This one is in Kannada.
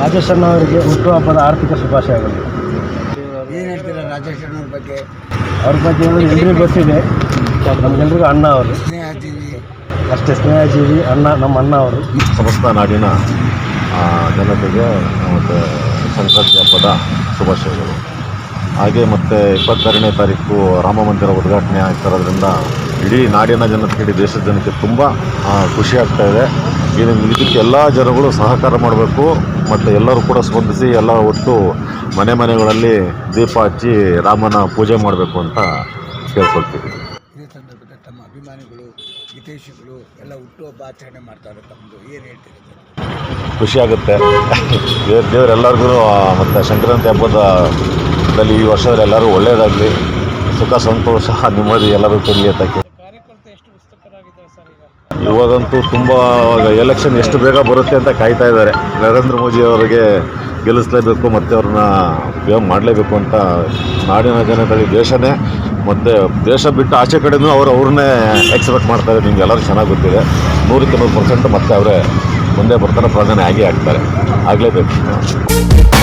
ರಾಜೇಶ್ ಅಣ್ಣ ಅವರಿಗೆ ಹುಟ್ಟುಹಬ್ಬದ ಆರ್ಥಿಕ ಶುಭಾಶಯಗಳು ಏನು ಹೇಳ್ತೀರಾ ರಾಜೇಶ್ ಅಣ್ಣವ್ರ ಬಗ್ಗೆ? ಅವ್ರ ಬಗ್ಗೆ ಹೇಳಿದ್ರೆ ಎಲ್ರಿಗೂ ಗೊತ್ತಿದೆ. ನಮಗೆಲ್ರಿಗೂ ಅಣ್ಣ ಅವರು. ಸ್ನೇಹಜೀವಿ. ಅಷ್ಟೇ ಸ್ನೇಹಜೀವಿ ಅಣ್ಣ ನಮ್ಮ ಅಣ್ಣ ಅವರು. ಸಮಸ್ತ ನಾಡಿನ ಆ, ಜನತೆಗೆ ಮತ್ತು ಸಂಕ್ರಾಂತಿ ಹಬ್ಬದ ಶುಭಾಶಯಗಳು. ಹಾಗೆ ಮತ್ತು ಇಪ್ಪತ್ತಾರನೇ ತಾರೀಕು ರಾಮ ಮಂದಿರ ಉದ್ಘಾಟನೆ ಆಗ್ತಿರೋದ್ರಿಂದ ಇಡೀ ನಾಡಿನ ಜನತೆಗೆ ಇಡೀ ದೇಶದ ಜನಕ್ಕೆ ತುಂಬ ಆ, ಖುಷಿ ಆಗ್ತಾ ಇದೆ. ಇದು ಇದಕ್ಕೆ ಎಲ್ಲ ಜನಗಳು ಸಹಕಾರ ಮಾಡಬೇಕು. ಮತ್ತು ಎಲ್ಲರೂ ಕೂಡ ಸ್ಪಂದಿಸಿ ಎಲ್ಲ ಒಟ್ಟು ಮನೆ ಮನೆಗಳಲ್ಲಿ ದೀಪ ಹಚ್ಚಿ ರಾಮನ ಪೂಜೆ ಮಾಡಬೇಕು ಅಂತ ಕೇಳ್ಕೊಳ್ತೀವಿ. ಇದೇ ಸಂದರ್ಭದಲ್ಲಿ ತಮ್ಮ ಅಭಿಮಾನಿಗಳು ಹಿತೈಷಿಗಳು ಎಲ್ಲ ಹುಟ್ಟುಹಬ್ಬ ಆಚರಣೆ ಮಾಡ್ತಾರೆ ತಮ್ಮದು ಏನು ಹೇಳ್ತೀರಿ ಖುಷಿ ಆಗುತ್ತೆ. ದೇವ್ರ ದೇವರೆಲ್ಲರಿಗೂ ಮತ್ತು ಸಂಕ್ರಾಂತಿ ಹಬ್ಬದಲ್ಲಿ ಈ ವರ್ಷದಲ್ಲಿ ಎಲ್ಲರೂ ಒಳ್ಳೆಯದಾಗಲಿ ಸುಖ ಸಂತೋಷ ನೆಮ್ಮದಿ ಎಲ್ಲರೂ ಅಂತಕ್ಕೆ ಇವಾಗಂತೂ ತುಂಬ ಎಲೆಕ್ಷನ್ ಎಷ್ಟು ಬೇಗ ಬರುತ್ತೆ ಅಂತ ಕಾಯ್ತಾ ಇದ್ದಾರೆ. ನರೇಂದ್ರ ಮೋದಿ ಅವರಿಗೆ ಗೆಲ್ಲಿಸಲೇಬೇಕು ಮತ್ತು ಅವ್ರನ್ನ ಉಪಯೋಗ ಮಾಡಲೇಬೇಕು ಅಂತ ನಾಡಿನ ಜನತೆಗೆ ದೇಶನೇ ಮತ್ತು ದೇಶ ಬಿಟ್ಟು ಆಚೆ ಕಡೆಯೂ ಅವರು ಅವ್ರನ್ನೇ ಎಕ್ಸ್ಪೆಕ್ಟ್ ಮಾಡ್ತಾರೆ ನಿಮ್ಗೆ ಎಲ್ಲರೂ ಚೆನ್ನಾಗಿ ಗೊತ್ತಿದೆ. ನೂರಕ್ಕೆ ನೂರು ಪರ್ಸೆಂಟ್ ಮತ್ತೆ ಅವರೇ ಮುಂದೆ ಬರ್ತಾರೆ. ಪ್ರಧಾನಿ ಆಗೇ ಆಗ್ತಾರೆ. ಆಗಲೇಬೇಕು.